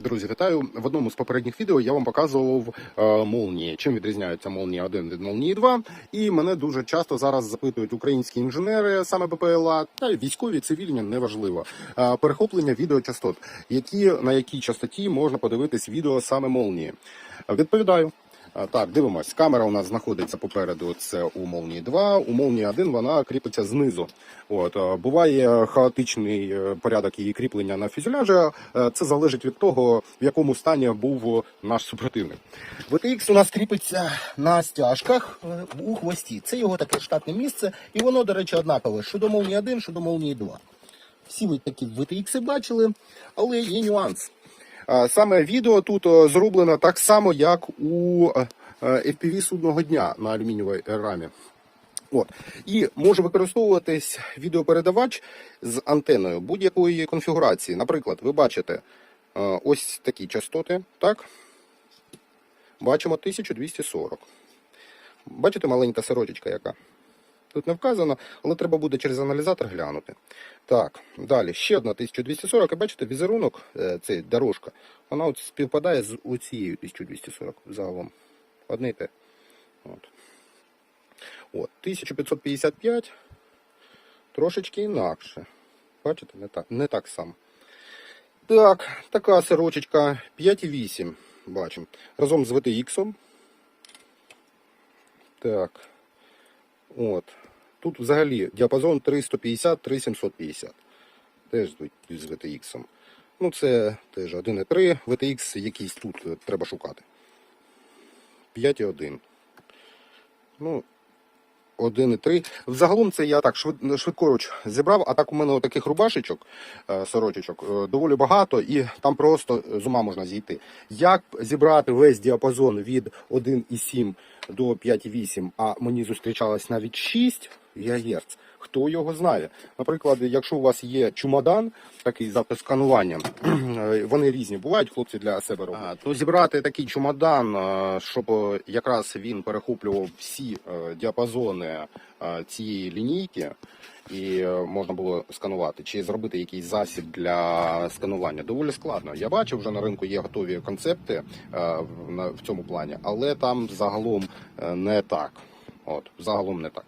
Друзі, вітаю. В одному з попередніх відео я вам показував е, молнії. Чим відрізняються молнії 1 від молнії 2. І мене дуже часто зараз запитують українські інженери, саме БПЛА, та військові, цивільні, неважливо. Е, перехоплення відеочастот, які на якій частоті можна подивитись відео саме молнії. Відповідаю. Е, Так, дивимось. Камера у нас знаходиться попереду. Це у молнії 2. У молнії 1 вона кріпиться знизу. От е, буває хаотичний е, порядок її кріплення на фюзеляжі. Е, Це залежить від того, в якому стані був наш супротивник. VTX у нас кріпиться на стяжках е, у хвості. Це його таке штатне місце, і воно, до речі, однакове щодо молнії 1, щодо молнії 2. Всі ви такі VTX бачили, але є нюанс. Саме відео тут зроблено так само, як у е, е, FPV судного дня на алюмінієвій рамі. От. І може використовуватись відеопередавач з антеною будь-якої конфігурації. Наприклад, ви бачите е, ось такі частоти, так? Бачимо 1240. Бачите маленька сорочечка яка? Тут не вказано, але треба буде через аналізатор глянути. Так, далі ще одна 1240. І бачите, візерунок, е, цей дорожка, вона от співпадає з оцією 1240 загалом. Одне й те. От. От, 1555 трошечки інакше. Бачите, не так, не так само. Так, така сирочечка 5,8. Бачимо. Разом з VTX. Так. От. Тут взагалі діапазон 350-3750. Теж з VTX. Ну, це теж 1,3. VTX якийсь тут е, треба шукати. 5,1. Ну, 1,3. Взагалом це я так швид, швидкоруч зібрав, а так у мене таких рубашечок, е, сорочечок, е, доволі багато, і там просто з ума можна зійти. Як зібрати весь діапазон від 1,7 до 5,8, а мені зустрічалось навіть 6 ГГц, хто його знає. Наприклад, якщо у вас є чумодан, такий з автоскануванням, вони різні бувають, хлопці для себе роблять. То зібрати такий чумодан, е, щоб е, якраз він перехоплював всі е, діапазони цієї лінійки, і можна було сканувати, чи зробити якийсь засіб для сканування. Доволі складно. Я бачив, вже на ринку є готові концепти в- цьому плані, але там загалом не так. От, загалом не так.